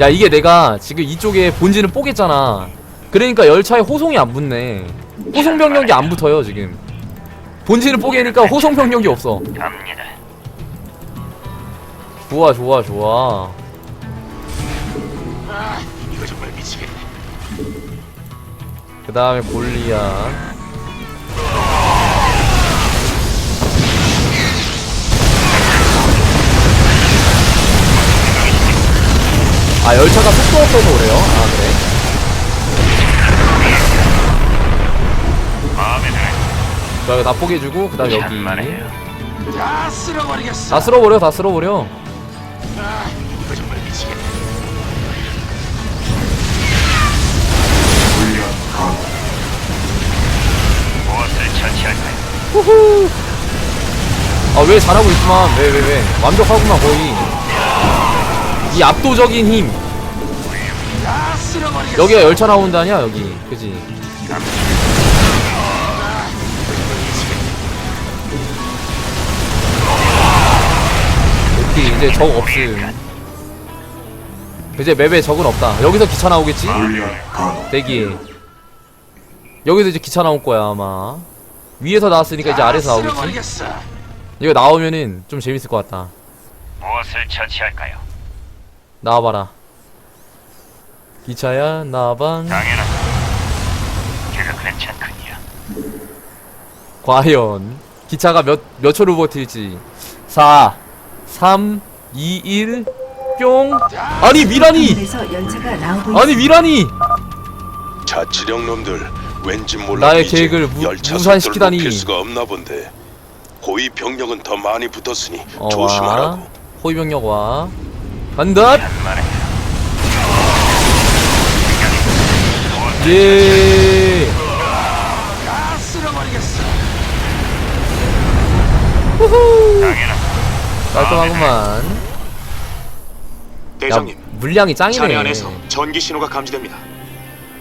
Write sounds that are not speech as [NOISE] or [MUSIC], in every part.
야 이게 내가 지금 이쪽에 본진을 뽀겠잖아 그러니까 열차에 호송이 안 붙네 호송 병력이 안 붙어요 지금 본진을 뽀개니까 호송 병력이 없어. 좋아 좋아 좋아. 그 다음에 골리앗 아 열차가 속도 없어서 그래요? 아 그래 마음에 드네. 자 이거 다 포개주고 그 다음 여기. 다 쓸어버리겠어. 다 쓸어버려 다 쓸어버려 아, 이거 정말 미치겠네. 무엇을 처치할까요? 후후 아 왜 잘하고 있구만 왜 왜 왜 완벽하구만 거의 이 압도적인 힘다 쓸어버리겠어. 여기가 열차 나온다냐 여기 그지 오케이 이제 적 없음 이제 맵에 적은 없다 여기서 기차 나오겠지? 대기 여기서 이제 기차 나올 거야 아마 위에서 나왔으니까 이제 아래서 나오겠지? 쓸어버리겠어. 이거 나오면은 좀 재밌을 것 같다 무엇을 처치할까요? 나와봐라. 기차야. 그거 괜찮군요. 과연 기차가 몇, 몇 초를 버틸지. 4 3 2 1 뿅. 아니 나오고 아니 미라니 자치령 놈들 왠지 몰라. 나의 이제 계획을 무- 열차 무산시키다니. 높일 수가 없나 본데. 호위 병력은 더 많이 붙었으니 어, 와. 조심하라고. 호위병력 와 간다. 예. 깔끔하구만 야 대장님, 물량이 짱이네 차례 안에서 전기 신호가 감지됩니다.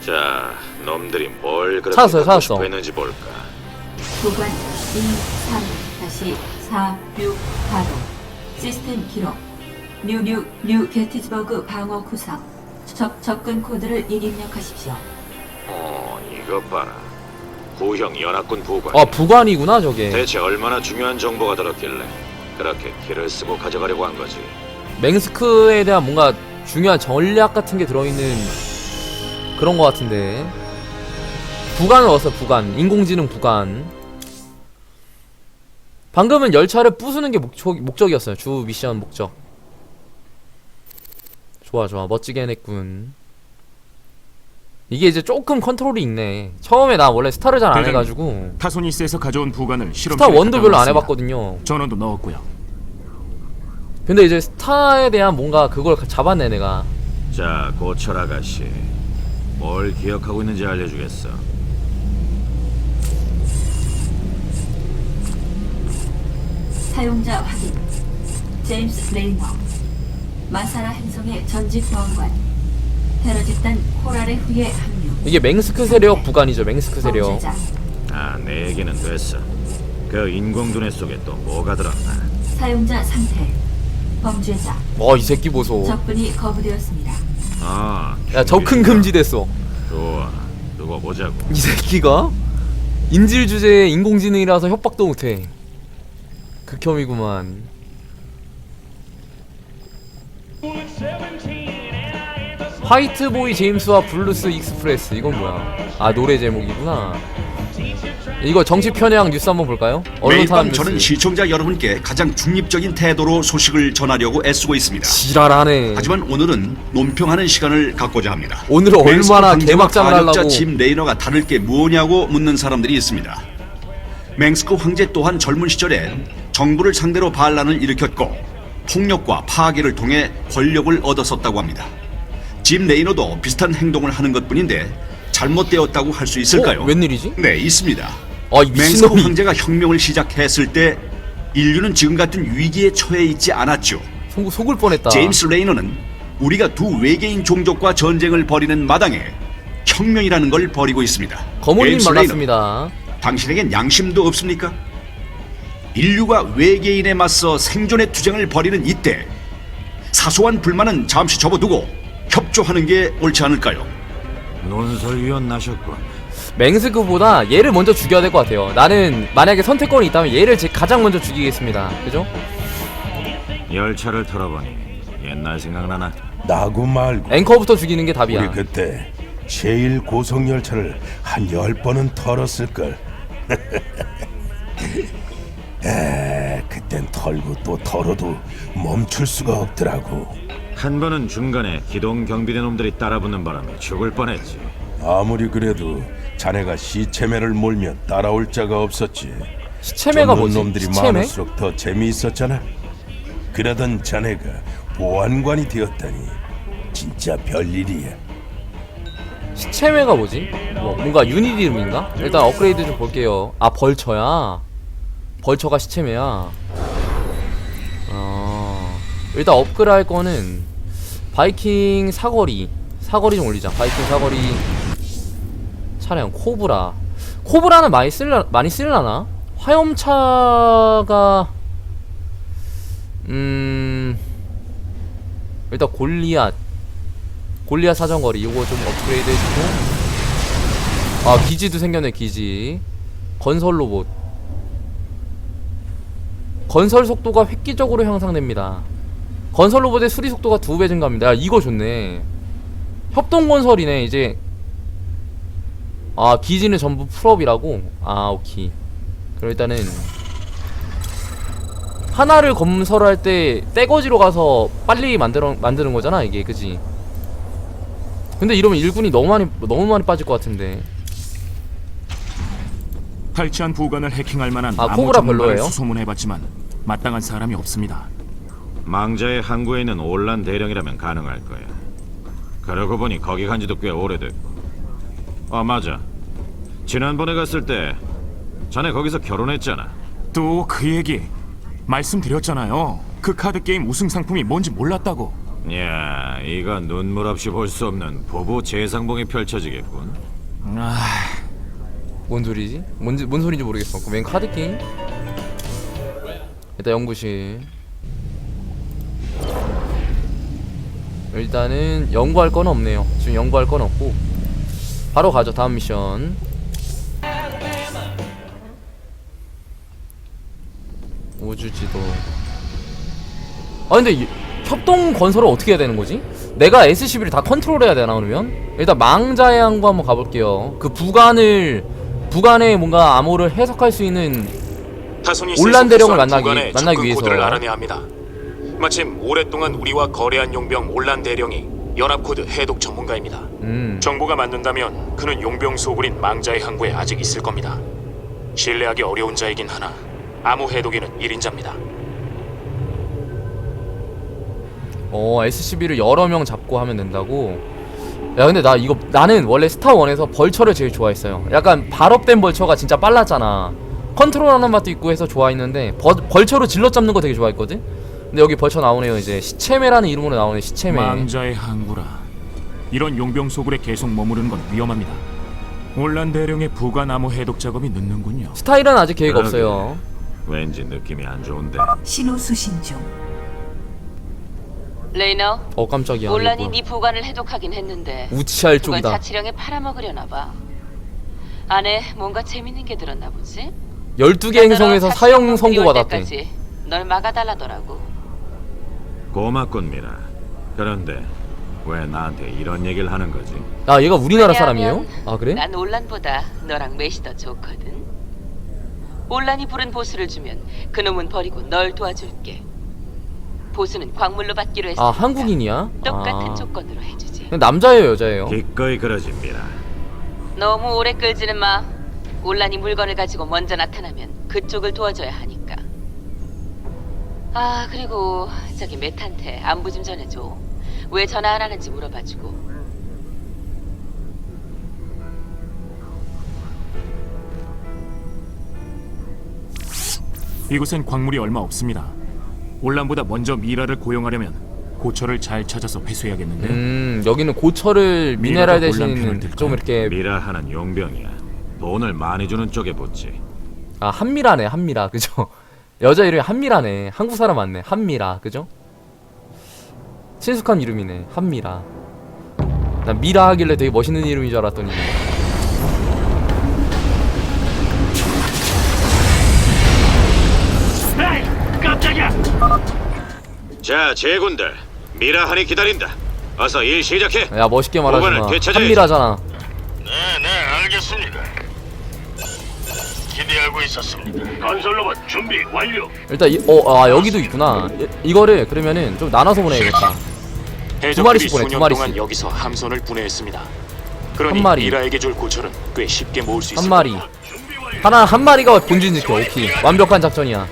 자, 놈들이 뭘 그렇게 찾았어요, 갖고 찾았어. 싶어 했는지 볼까. 구간 2, 3, 다시 4, 6, 가동. 시스템 기록. 뉴뉴 뉴 게티즈버그 방어 구상. 적 접근 코드를 입력하십시오. 어, 이거 봐라. 구형 연합군 부관. 아 부관이구나 저게 대체 얼마나 중요한 정보가 들었길래 그렇게 키를 쓰고 가져가려고 한 거지. 맹스크에 대한 뭔가 중요한 전략 같은 게 들어있는 그런 거 같은데 부관을 얻었어 부관 인공지능 부관 방금은 열차를 부수는 게 목적, 목적이었어요 주 미션 목적 좋아 좋아 멋지게 해냈군 이게 이제 조금 컨트롤이 있네 처음에 나 원래 스타를 잘 안 대장님. 해가지고 타소니스에서 가져온 부관을 실험실에 스타 원도 별로 안. 해봤거든요 전원도 넣었고요. 근데 이제 스타에 대한 뭔가 그걸 잡았네 내가 자, 고철 아가씨. 뭘 기억하고 있는지 알려주겠어. 사용자 확인. 제임스 레이너. 마사라 행성의 전직 보안관. 테러 집단 코랄의 후예 합류. 이게 맹스크 세력 부관이죠 맹스크 세력 범죄자. 아, 내 얘기는 됐어. 그 인공두뇌 속에 또 뭐가 들었나? 사용자 상태. 범죄자. 와이 새끼 보소 접근이 거부되었습니다. 아, 야 접근 금지됐어 좋아. 두고 보자고. 이 새끼가 인질 주제에 인공지능이라서 협박도 못해 극혐이구만 화이트보이 제임스와 블루스 익스프레스 이건 뭐야 아 노래 제목이구나 이거 정치 편향 뉴스 한번 볼까요? 매일 언론탄압 밤 저는 뉴스 시청자 여러분께 가장 중립적인 태도로 소식을 전하려고 애쓰고 있습니다. 지랄하네 하지만 오늘은 논평하는 시간을 갖고자 합니다. 맹스크 얼마나 황제와 개막장을 반역자 하려고 짐 레이너가 다를 게 뭐냐고 묻는 사람들이 있습니다. 맹스크 황제 또한 젊은 시절에 정부를 상대로 반란을 일으켰고 폭력과 파괴를 통해 권력을 얻었었다고 합니다. 짐 레이너도 비슷한 행동을 하는 것뿐인데 잘못되었다고 할 수 있을까요? 어? 웬일이지? 네, 있습니다. 맹스크 미친놈이 황제가 혁명을 시작했을 때 인류는 지금 같은 위기에 처해 있지 않았죠. 속, 속을 뻔했다 제임스 레이너는 우리가 두 외계인 종족과 전쟁을 벌이는 마당에 혁명이라는 걸 벌이고 있습니다. 레이너, 반갑습니다 당신에겐 양심도 없습니까? 인류가 외계인에 맞서 생존의 투쟁을 벌이는 이때 사소한 불만은 잠시 접어두고 협조하는 게 옳지 않을까요? 논설위원 나셨군. 맹스크보다 얘를 먼저 죽여야 될 것 같아요. 나는 만약에 선택권이 있다면 얘를 제 가장 먼저 죽이겠습니다. 그죠? 열차를 털어보니 옛날 생각나나? 나고 말고 앵커부터 죽이는 게 우리 답이야. 그때 제일 고속 열차를 한 열 번은 털었을 걸. [LAUGHS] 에, 그땐 털고 또 털어도 멈출 수가 없더라고. 한 번은 중간에 기동 경비대 놈들이 따라붙는 바람에 죽을 뻔했지. 아무리 그래도 자네가 시체매를 몰면 따라올 자가 없었지. 시체매가 뭐지? 놈들이 시체매? 많을수록 더 재미있었잖아. 그러던 자네가 보안관이 되었다니 진짜 별일이야. 시체매가 뭐지? 뭐, 뭔가 유닛 이름인가? 일단 업그레이드 좀 볼게요. 아 벌처야. 벌처가 시체매야. 어... 일단 업그레이드 할 거는 바이킹 사거리 사거리 좀 올리자. 바이킹 사거리 차량 코브라. 코브라는 많이 쓸라 많이 쓸라나? 화염차가 음 일단 골리앗 골리앗 사정거리 이거 좀 업그레이드 해주고 아 기지도 생겼네 기지 건설 로봇 건설 속도가 획기적으로 향상됩니다 건설 로봇의 수리 속도가 두 배 증가합니다. 야, 이거 좋네. 협동 건설이네 이제. 아 기지는 전부 풀업이라고? 아 오케이. 그럼 일단은 하나를 건설할 때 떼거지로 가서 빨리 만들어 만드는 거잖아 이게. 그지? 근데 이러면 일군이 너무 많이 너무 많이 빠질 것 같은데. 탈취한 부관을 해킹할 만한 아, 코브라 별로예요? 수소문해봤지만 마땅한 사람이 없습니다. 망자의 항구에 있는 올란 대령이라면 가능할 거야. 그러고 보니 거기 간 지도 꽤 오래됐고. 아 맞아. 지난번에 갔을 때 자네 거기서 결혼했잖아. 또 그 얘기 말씀드렸잖아요. 그 카드 게임 우승 상품이 뭔지 몰랐다고. 야, 이거 눈물 없이 볼 수 없는 부부 재상봉이 펼쳐지겠군. 아, 뭔 소리지? 뭔지 뭔 소리인지 모르겠어. 그맨 카드 게임? 일단 연구실. 일단은 연구할 건 없네요. 지금 연구할 건 없고 바로 가죠. 다음 미션. 우주지도. 아 근데 이- 협동 건설을 어떻게 해야 되는 거지? 내가 SCB를 다 컨트롤해야 되나 그러면? 일단 망자의 항구 한번 가볼게요. 그 부관을 부관에 뭔가 암호를 해석할 수 있는 올란 대령을 만나기 만나기 위해서 코드를 알아내야 합니다. 마침 오랫동안 우리와 거래한 용병 올란 대령이 연합 코드 해독 전문가입니다. 음 정보가 맞는다면 그는 용병 소굴인 망자의 항구에 아직 있을 겁니다. 신뢰하기 어려운 자이긴 하나 암호 해독에는 1인자입니다. 어 SCB를 여러 명 잡고 하면 된다고. 야 근데 나 이거 나는 원래 스타 1에서 벌처를 제일 좋아했어요. 약간 발업된 벌처가 진짜 빨랐잖아. 컨트롤하는 맛도 있고 해서 좋아했는데 벌, 벌처로 질러 잡는 거 되게 좋아했거든. 근데 여기 벌처 나오네요 이제 시체매라는 이름으로 나오네 시체매. 망자의 항구라. 이런 용병 소굴에 계속 머무르는 건 위험합니다. 올란 대령의 부관 암호 해독 작업이 늦는군요. 스타일은 아직 계획 그러게. 없어요. 왠지 느낌이 안 좋은데. 신호 수신 중. 레이너, 어 깜짝이야. 뭐야. 네 부관을 해독하긴 했는데 우치할 그걸 쪽이다. 자치령에 팔아먹으려나 봐. 안에 뭔가 재밌는 게 들었나 보지? 12개 행성에서 사형 선고 받았대. 때까지 널 막아달라더라고. 고맙군 미라. 그런데 왜 나한테 이런 얘기를 하는 거지? 아 얘가 우리나라 사람이에요? 왜냐하면 아 그래? 난 올란보다 너랑 메시 더 좋거든. 올란이 부른 보수를 주면 그놈은 버리고 널 도와줄게. 보수는 광물로 받기로 했으니까 아 한국인이야? 똑같은 아. 조건으로 해주지. 남자예요 여자예요? 기꺼이 그러지 미라. 너무 오래 끌지는 마. 올란이 물건을 가지고 먼저 나타나면 그쪽을 도와줘야 하니까. 아 그리고 저기 메탄테 안부 좀 전해줘. 왜 전화 안 하는지 물어봐주고. 이곳엔 광물이 얼마 없습니다. 올란보다 먼저 미라를 고용하려면 고철을 잘 찾아서 회수해야겠는데. 음 여기는 고철을 미네랄 대신? 좀 이렇게 미라 하는 용병이야. 돈을 많이 주는 쪽에 붙지. 아 한미라네 한미라 그죠? 여자 이름이 한미라네 한국 사람 맞네 한미라 그죠? 친숙한 이름이네 한미라 난 미라 하길래 되게 멋있는 이름인 줄 알았더니 에이, 깜짝이야. 자, 제군들. 미라한이 기다린다. 어서 일 시작해. 야 멋있게 말하지 오반을 마 되찾아야지. 한미라잖아 기대하고 있었습니다. 건설로봇 준비 완료. 일단 이, 어, 아 여기도 있구나 이, 이거를 그러면은 좀 나눠서 보내야겠다 해적들이 마리씩 보내, 두 마리씩. 동안 여기서 함선을 분해했습니다. 그러니 한 마리. 미라에게 줄 고철은 꽤 쉽게 모을 수 한 있습니다. 마리 하나 한 마리가 본진 지켜 오케이 완벽한 작전이야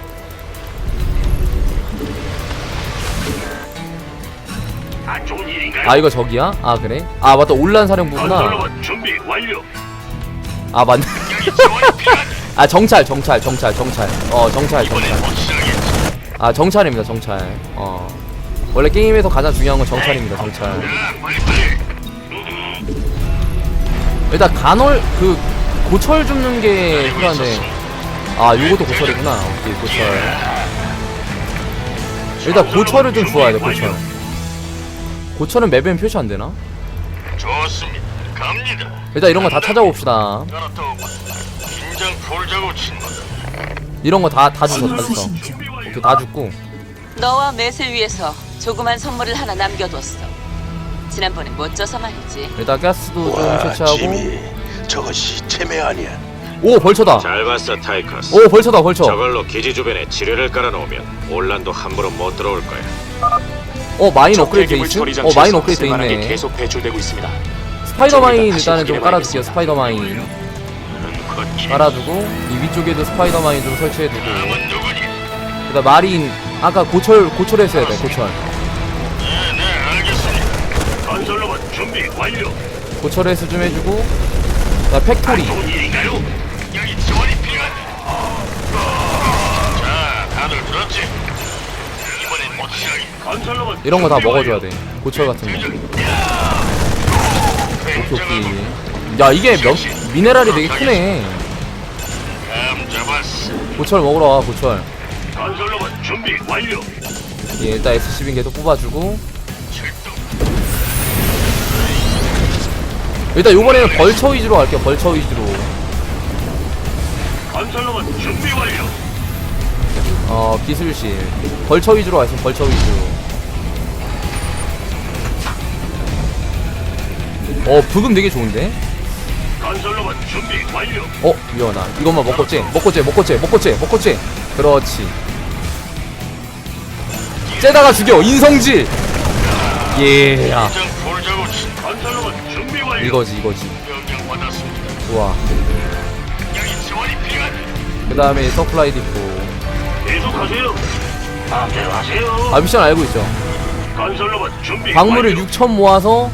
좋은 일인가요? 아 이거 저기야? 아 그래? 아 맞다 올란 사령부구나 건설로봇 준비 완료. 아 맞네 여기 지원이 필요한. 아 정찰 정찰 정찰 정찰 어 정찰 정찰. 아 정찰입니다 정찰 어 원래 게임에서 가장 중요한 건 정찰입니다 정찰. 일단 간헐 그 고철 줍는 게 필요한데 아 요것도 고철이구나 오케이 고철 일단 고철을 좀 주어야 돼 고철 고철은 맵엔 표시 안 되나? 좋습니다. 갑니다. 일단 이런 거 다 찾아봅시다 긴장 풀자고 친구들. 이런 거 다다 주소 다 중. 오케이 다 죽고 너와 매슬 위해서 조그만 선물을 하나 남겨뒀어. 지난번에 못 줘서 말이지. 일단 가스도 좀 와, 채취하고 지미. 저것이 체매 아니야. 오 벌처다 잘 봤어, 타이커스. 오 벌처다 벌처 저걸로 기지 주변에 지뢰를 깔아놓으면 올란도 함부로 못 들어올 거야. 어 마인 적 업그레이드 돼 있음? 어 마인 업그레이드 돼 있네 계속 배출되고 있습니다. 스파이더 마인 저희가 다시 일단은 좀 확인해 깔아둘게요 봐야겠습니다. 스파이더 마인 깔아두고 이 위쪽에도 스파이더 마인 좀 설치해두고? 그다음 마린 아까 고철 고철 했어야 돼 고철 네, 네, 알겠습니다. 건설로봇 준비 완료. 고철 해수 좀 해주고 그다음 팩토리 좋은 일인가요? 여기 지원이 필요한. 자, 다들 들었지? 이번엔 확실하게. 건설로봇 이런 거 다 준비 먹어줘야. 돼 고철 같은 거 오케이 오케이 야 이게 몇 미네랄이 되게 크네. 고철 먹으러 와 고철. 예, 일단 SCB 계속 뽑아주고. 일단 요번에는 벌처 위주로 갈게요 벌처 위주로 준비 완료. 어 기술실 벌처 위주로 가있으면 벌처 위주로 어 부금 되게 좋은데? 건설로봇 준비 완료. 어 위험하다 이것만 먹고 째 먹고 째 먹고 째 먹고 째 먹고 째 그렇지 째다가 죽여 인성질 예야. 건설로봇 준비 완료. 이거지 이거지 명령 받았습니다. 좋아 여기 지원이 필요한. 그 다음에 서플라이 디포 계속하세요. 마음대로 하세요. 아 미션 알고 있죠 건설로봇 준비 광물을 완료. 6천 모아서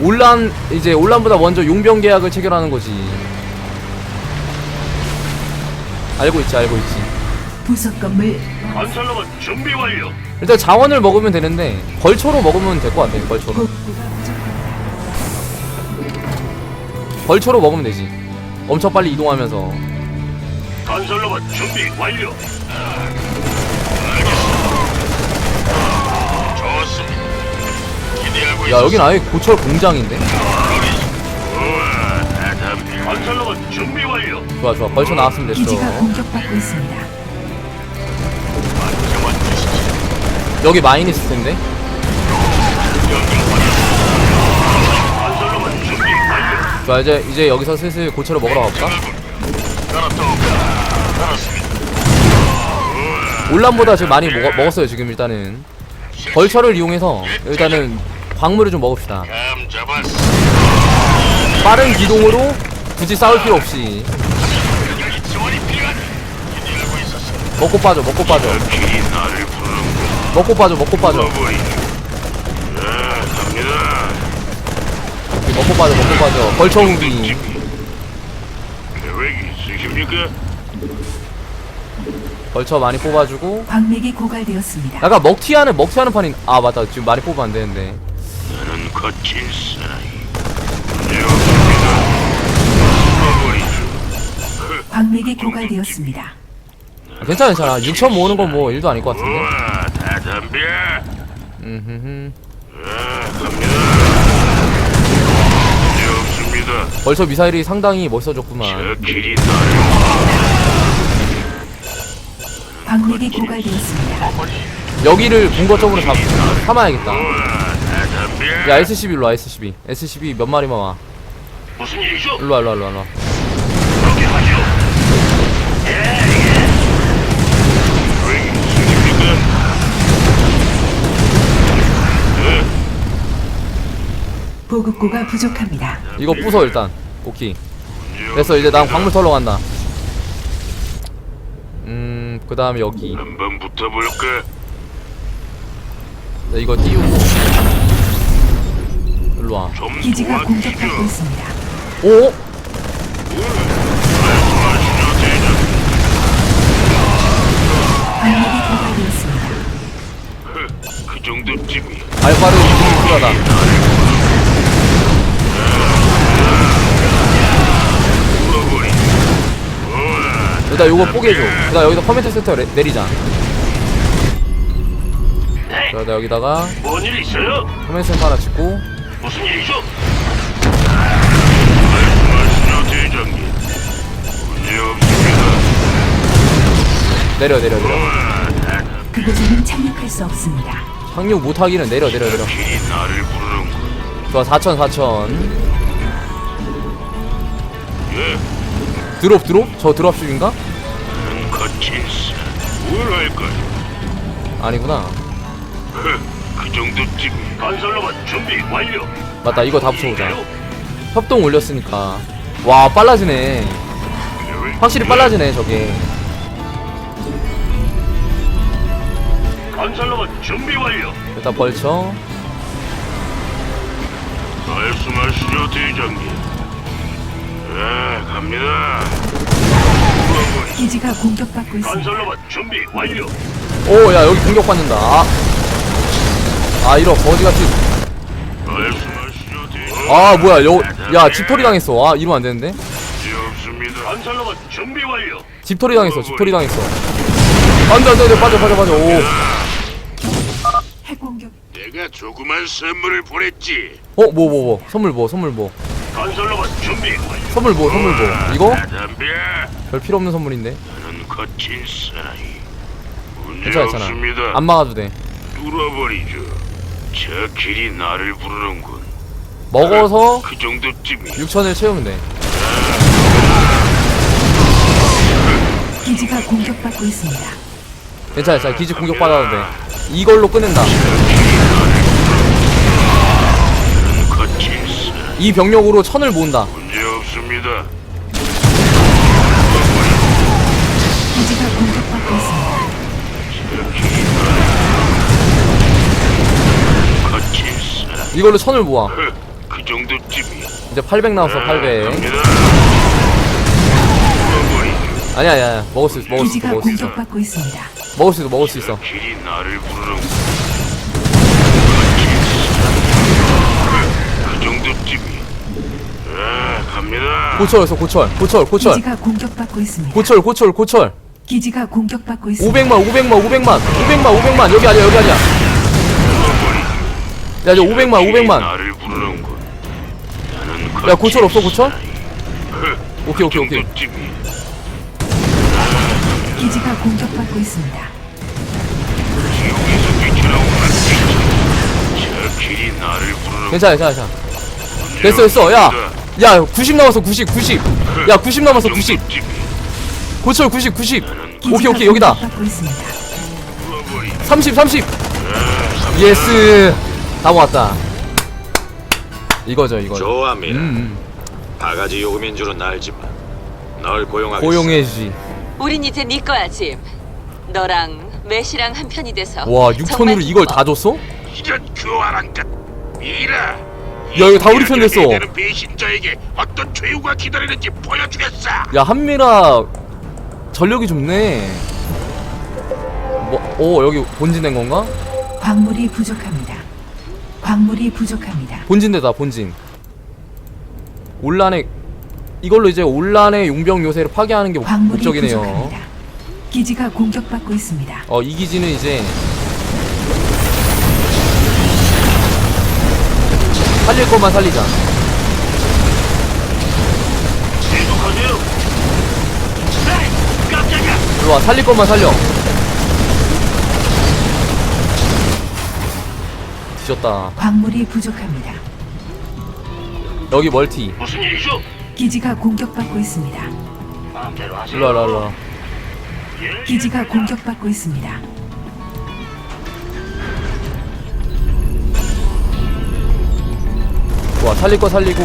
올란 이제 올란보다 먼저 용병 계약을 체결하는 거지 알고 있지 알고 있지 부속 건물 건설로봇 준비 완료. 일단 자원을 먹으면 되는데 벌초로 먹으면 될 것 같아 벌초로. 벌초로 먹으면 되지 엄청 빨리 이동하면서 건설로봇 준비 완료. 야 여긴 아예 고철 공장인데 우와, 대담. 건설로봇 준비 완료. 좋아 좋아 벌초 나왔으면 됐어 기지가 공격받고 있습니다. 정원 주시지. 여기 마인 있을 텐데 건설로봇 준비 완료. 좋아 이제 이제 여기서 슬슬 고철을 먹으러 알았습니다. 올란보다 지금 많이 먹, 먹었어요 지금 일단은 벌처를 이용해서 일단은 광물을 좀 먹읍시다 감 잡았어. 빠른 기동으로 굳이 싸울 필요 없이 여기 지원이 필요한. 기대하고 있었어. 먹고 빠져 먹고 빠져 길이 나를 부르는 먹고 빠져 먹고 빠져 갑니다. 먹고 빠져 먹고 빠져 벌처 무기 계획이 있으십니까? 벌처 많이 뽑아주고 광맥이 고갈되었습니다. 약간 먹튀하는 먹튀하는 판이 아 맞다 지금 많이 뽑으면 안 되는데 나는 거친 사나이. 광맥이 고갈되었습니다. 아, 괜찮아 괜찮아 6천 모으는 건 뭐 일도 아닐 것 같은데 우와, 다 덤벼. 음흠흠 아. 없습니다. 벌써 미사일이 상당히 멋있어졌구만 저 길이 나를 광맥이 고갈되었습니다. 여기를 본거점으로 잡, 삼아야겠다. 야 SCB 일로와 SCB SCB 몇 마리만 와 무슨 일이죠? 일로와 일로와 일로와 일로와 그렇게 하죠. 왜 무슨입니까? 보급고가 부족합니다. 이거 부숴 일단 오케이 됐어 이제 난 광물 털러 간다 음그 다음에 여기 한번 붙어볼까? 자, 이거 띄우고 일로와 좀 기지가 공격받고. 있습니다. 오? 고갈되었습니다. 그 정도쯤이야. 알파르 힘이 필요하다. 일단 요거 뽀개줘 일단 여기다 커멘트 센터 내- 내리자 자, 나 여기다가 뭔일 있어요? 센터 하나 짓고 무슨 일이죠? 말씀하시죠, 대장님. 문제 없습니다. 내려 내려 내려 그곳에는 착륙할 수 없습니다. 착륙 못하기는 내려 내려 내려 길이 나를 부르는군. 좋아 4천 4천 예, 드롭 드롭? 저 드롭십인가? 나는 거친 사. 뭘 할까요? 아니구나 그 정도쯤. 건설로만 준비 완료. 맞다 이거 다 붙여보자 협동 올렸으니까 와 빨라지네 확실히 빨라지네 저게 건설로만 준비 완료. 일단 벌쳐 말씀하시죠, 대장님. 네, 갑니다. 기지가 공격받고 있습니다. 건설로만 준비 완료. 오야 여기 공격받는다 아, 아 이런 대장님. 아 뭐야 여, 야 집털이 당했어 아 이러면 안 되는데 문제 없습니다. 건설로만 준비 완료. 집털이 당했어 집털이 당했어 안돼 안돼 안돼 빠져 빠져 빠져 오 핵공격 내가 조그만 선물을 보냈지. 어뭐뭐 뭐 선물 뭐 선물 뭐 건설로만 준비 완료. 선물 뭐 선물 뭐 이거. 별 필요 없는 선물인데 나는 거친 사나이. 문제 괜찮아 괜찮아 없습니다. 안 막아도 돼 뚫어버리죠. 저 길이 나를 부르는군. 먹어서 그 정도쯤이. 6천을 채우면 돼 기지가 공격받고 있습니다. 괜찮아 괜찮아 기지 공격 받아도 돼 이걸로 끝낸다. 이 병력으로 천을 모은다 문제 없습니다. 이걸로 천을 모아 그 정도쯤이. 이제 800 나왔어 800 갑니다. 뚫어버리죠. 아니야 아니야 먹을 수 있어 먹을 수 있어 기지가 먹을 수 있어 공격받고 있습니다. 먹을 수 있어 먹을 수 있어 길이 나를 부르는군. 그 정도쯤이. 아, 갑니다. 고철에서 고철 고철 고철 기지가 공격받고 있습니다. 고철 고철 고철 기지가 공격받고 있습니다. 500만 500만 500만 500만 500만 여기 아니야 여기 아니야 야 저 500만 길이 500만. 나를 부르는군. 나는 야 고철 없어 고철? 그 오케이 오케이 오케이. 기지가 공격받고 있습니다. 지옥에서 뛰쳐나온 저 길이 나를 부르는 괜찮아 괜찮아 괜찮아. 됐어 됐어. 야 야 90 남았어 90 90 야 90 남았어 90 고철 90 90 오케이 오케이 여기다. 공격받고 있습니다. 30 30 예스 다 모았다 이거죠 이거 좋아합니다. 음, 바가지 요금인 줄은 알지만 널 고용하겠어. 고용해주지 우린 이제 네 거야, 짐. 너랑 매시랑 한 편이 돼서 와 정말 6천으로 이걸. 다 줬어? 이런 교활한 것 미라 야, 이거 다 우리 편 됐어. 배신자에게 어떤 죄우가 기다리는지 보여주겠어 야 한미라 전력이 좋네 뭐, 오 여기 본진된 건가? 광물이 부족합니다. 광물이 부족합니다. 본진대다 본진 온란의 이걸로 이제 온란의 용병 요새를 파괴하는 게 목적이네요. 부족합니다. 기지가 공격받고 있습니다. 어 이 기지는 이제 살릴 것만 살리자 이리와 살릴 것만 살려 뒤졌다 광물이 부족합니다. 여기 멀티 무슨 일이죠? 기지가 공격받고 있습니다. 마음대로 하세요. 일로 와 일로 와 일로와 기지가 공격받고 있습니다. 좋아 살릴 거 살리고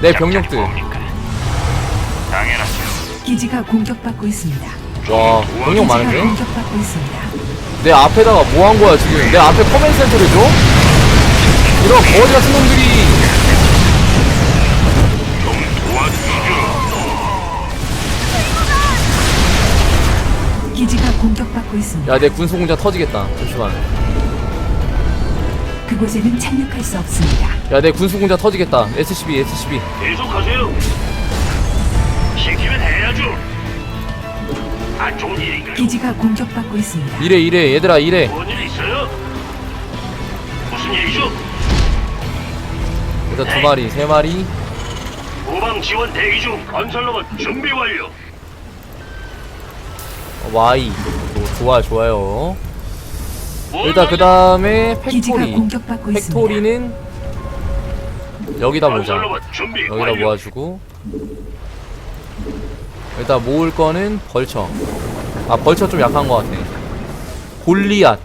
내 병력들 당연하죠. 기지가 공격받고 있습니다. 와 병력 기지가 많은데? 공격받고 있습니다. 내 앞에다가 뭐 한 거야 지금 내 앞에 커맨드 센터를 줘? 이런 거지 같은 놈들이. 기지가 공격받고 있습니다. 야 내 군소공장 터지겠다 잠시만 그곳에는 착륙할 수 없습니다. 야 내 군소공장 터지겠다 SCB SCB 계속하세요. 시키면 해야죠. 안 좋은 일인가요? 기지가 공격받고 있습니다. 이래 이래 얘들아 이래 뭔일 있어요? 일단 두 마리 세 마리 후방 지원 대기 중. 건설로봇 준비 완료. 어, Y 오, 좋아 좋아요 일단 그 다음에 기지가 팩토리 공격받고 있습니다. 팩토리는 여기다 모자 건설로봇 준비 여기다 완료. 모아주고 일단 모을 거는 벌처 아 벌처 좀 약한 것 같아 골리앗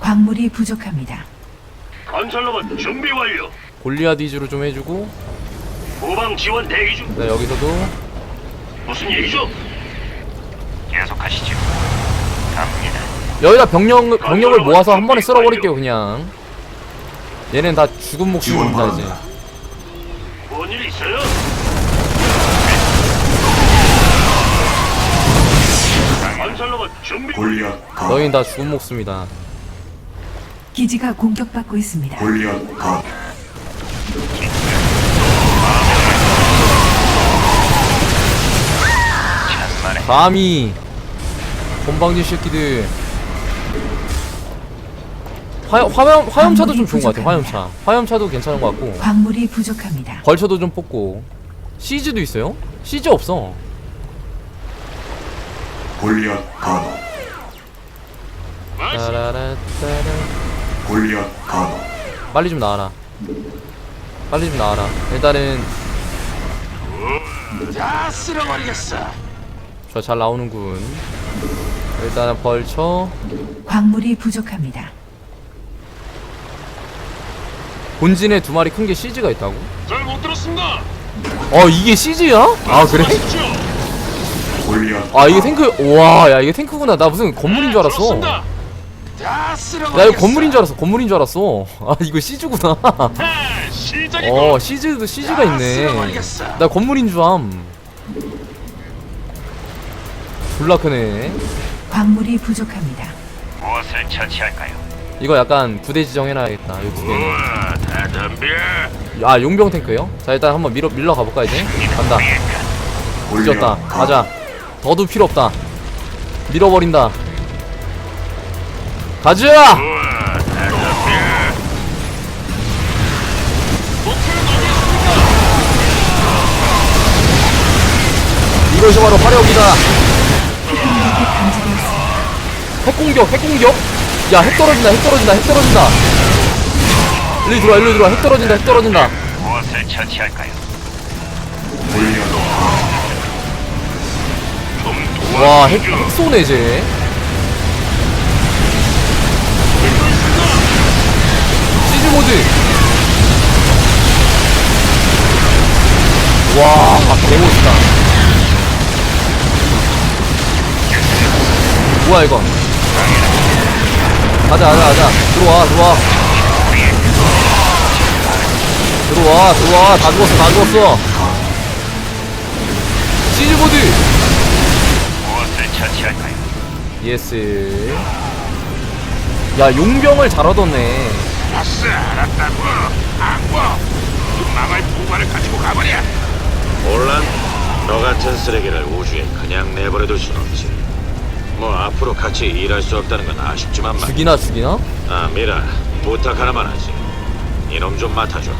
광물이 부족합니다. 건설로봇 준비 완료. 골리앗 위주로 좀 해주고 후방 지원 대기 중. 네, 여기서도 무슨 일이죠? 계속하시죠. 갑니다. 여기다 병력, 병력을 모아서 한 번에 쓸어버릴게요 그냥 얘는 다 죽은 목숨입니다 이제 뭔일 있어요? 건설로봇 준비. 골리앗 가 너희는 다 죽은 목숨이다 기지가 공격받고 있습니다. 골리앗 가 감히. 건방진 새끼들. 화, 화염, 화염차도 좀 좋은 것 같아 화염차. 화염차도 괜찮은 것 같고. 광물이 부족합니다. 벌처도 좀 뽑고. 시즈도 있어요? 시즈 없어. 골리앗 가도 따라라따라. 골리앗 가도 빨리 좀 나와라. 빨리 좀 나와라. 일단은 다 쓸어버리겠어. 저 잘 나오는군 일단은 벌처 광물이 부족합니다. 본진에 두 마리 큰게 시즈가 있다고? 잘 못 들었습니다. 어 이게 시즈야? 아 그래? 아 이게 탱크 우와 야 이게 탱크구나 나 무슨 건물인 줄 알았어 다 쓸어버리겠어. 나 이거 건물인 줄 알았어 건물인 줄 알았어 [LAUGHS] 아 이거 시즈구나 시작이고. 어 시즈도 시즈가 있네 나 건물인 줄 암 졸라 크네 광물이 부족합니다. 무엇을 처치할까요? 이거 약간 부대 지정해놔야겠다 이두 개는 우와, 다 덤벼. 아 용병 탱크요? 자 일단 한번 밀어 밀러 가볼까 이제 간다 뒤졌다 가자 더도 필요 없다 밀어버린다 가자 우와, 다 덤벼. 이것이 바로 화력이다 핵공격 핵공격. 야 핵 떨어진다 핵 떨어진다 핵 떨어진다. 일로 들어와 일로 들어와. 핵 떨어진다 핵 떨어진다. 무엇을 처치할까요? 좀와핵 도와주죠. 쏘네 쟤 시즈 모드. 와 개멋있다. 뭐야 이건 가자 가자 가자 들어와 들어와 들어와 들어와 다 죽었어 다 죽었어 시즈 모드 무엇을 처치할까요? 예스 야 용병을 잘 얻었네 아싸, 알았다고. 악보. 망할 부관을 가지고 가버려. 올란, 너 같은 쓰레기를 우주에 그냥 내버려둘 순 없지. 뭐 앞으로 같이 일할 수 없다는 건 아쉽지만 말. 죽이나 죽이나? 아 미라, 부탁 하나만 하지. 이놈 좀 맡아줘.